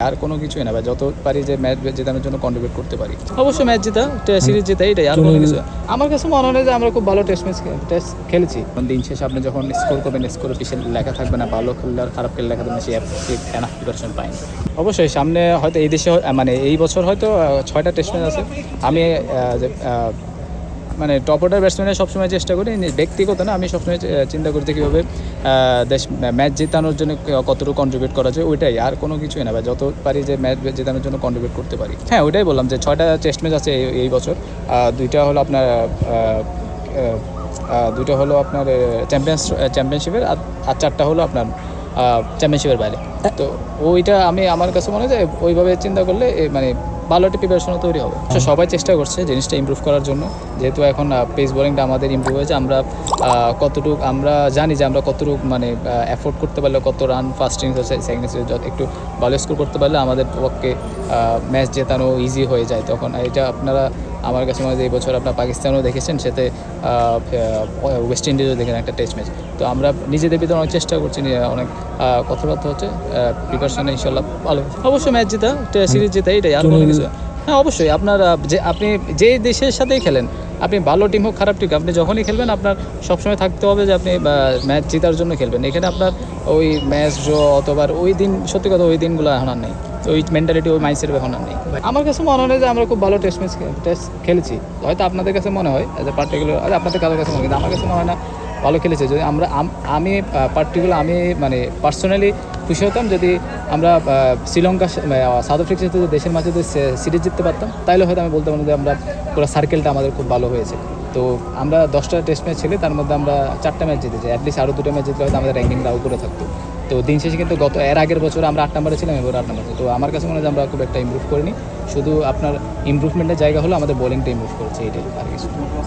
আর কোনো কিছুই না ভাই যত পারি যে ম্যাচ জেতানোর জন্য কন্ট্রিবিউট করতে পারি। অবশ্যই ম্যাচ জেতা টেস্ট সিরিজ জেতা এটাই আর কোনো কিছু আমার কাছে মনে হয় যে আমরা খুব ভালো টেস্ট ম্যাচ টেস্ট খেলেছি। দিন শেষে আপনি যখন স্কোর করবেন স্কোরে পিছিয়ে লেখা থাকবে না ভালো খেললে আর খারাপ খেললে লেখা থাকবে না সে এনাফ প্রিপারেশন পাইনি অবশ্যই সামনে হয়তো এই দেশে হয়- মানে এই বছর হয়তো ছয়টা টেস্ট ম্যাচ আছে। আমি মানে টপ অর্ডার ব্যাটসম্যানের সবসময় চেষ্টা করি ব্যক্তিগত না, আমি সবসময় চিন্তা করি যে কীভাবে দেশ ম্যাচ জেতানোর জন্য কতটুকু কন্ট্রিবিউট করা যায়, ওইটাই। আর কোনো কিছুই না যত পারি যে ম্যাচ জেতানোর জন্য কন্ট্রিবিউট করতে পারি। হ্যাঁ ওইটাই বললাম যে ছয়টা টেস্ট ম্যাচ আছে এই- বছর। দুইটা হলো আপনার দুইটা হলো আপনার চ্যাম্পিয়ন্স চ্যাম্পিয়নশিপের আর আর চারটা হলো আপনার চ্যাম্পিয়নশিপের বাইরে। তো ওইটা আমি, আমার কাছে মনে হয় যে ওইভাবে চিন্তা করলে মানে ভালো একটা প্রিপারেশনও তৈরি হবে। তো সবাই চেষ্টা করছে জিনিসটা ইমপ্রুভ করার জন্য। যেহেতু এখন পেস বোলিংটা আমাদের ইমপ্রুভ হয়েছে আমরা কতটুকু আমরা জানি যে আমরা কতটুকু মানে অ্যাফোর্ড করতে পারলে কত রান ফার্স্ট ইনিংস হচ্ছে সেকেন্ড ইনিংস একটু ভালো স্কোর করতে পারলে আমাদের পক্ষে ম্যাচ জেতানো ইজি হয়ে যায় তখন। এটা আপনারা আমার কাছে মনে হয় এই বছর আপনার পাকিস্তানও দেখেছেন সাথে ওয়েস্ট ইন্ডিজও দেখেন একটা টেস্ট ম্যাচ তো আমরা নিজেদের ভিতরে অনেক চেষ্টা করছি অনেক কথাবার্তা হচ্ছে প্রিপারেশনে ইনশাল্লাহ ভালো। অবশ্যই ম্যাচ জেতা সিরিজ জেতা এটাই। আর। হ্যাঁ অবশ্যই। আপনার যে আপনি যে দেশের সাথেই খেলেন আপনি ভালো টিম হোক খারাপ টিম আপনি যখনই খেলবেন আপনার সবসময় থাকতে হবে যে আপনি ম্যাচ জেতার জন্য খেলবেন। এখানে আপনার ওই ম্যাচ ড্র অথবা ওই দিন সত্যি কথা ওই দিনগুলো এখন আর নেই। ওই মেন্টালিটি ওই মাইন্ডসেট এখন আর নেই। আমার কাছে মনে হয় যে আমরা খুব ভালো টেস্ট ম্যাচ টেস্ট খেলেছি। হয়তো আপনাদের কাছে মনে হয় অ্যাজ এ পার্টিকুলার আপনাদের কারোর কাছে মনে হয় কিন্তু আমার কাছে মনে হয় না। ভালো খেলেছে। যদি আমরা, আমি পার্টিকুলার আমি মানে পার্সোনালি খুশি হতাম যদি আমরা শ্রীলঙ্কা সাউথ আফ্রিকার সাথে দেশের মাঝে যদি সিরিজ জিততে পারতাম তাহলে হয়তো আমি বলতে পারতাম যে আমরা পুরো সার্কেলটা আমাদের খুব ভালো হয়েছে। তো আমরা দশটা টেস্ট ম্যাচ ছেলে তার মধ্যে আমরা চারটা ম্যাচ জিতেছি অ্যাটলিস্ট আরও দুটো ম্যাচ জিতলে হয়তো আমাদের র্যাঙ্কিংটা উপরে থাকতো। তো দিন শেষে কিন্তু গত, এর আগের বছর আমরা আট নম্বরে ছিলাম, এবার আট নম্বরে তো আমার কাছে মনে হয় আমরা খুব একটা ইমপ্রুভ করিনি। শুধু আপনার ইমপ্রুভমেন্টের জায়গা হলো আমাদের বোলিংটা ইমপ্রুভ করেছে, এইটাই আর কিছু।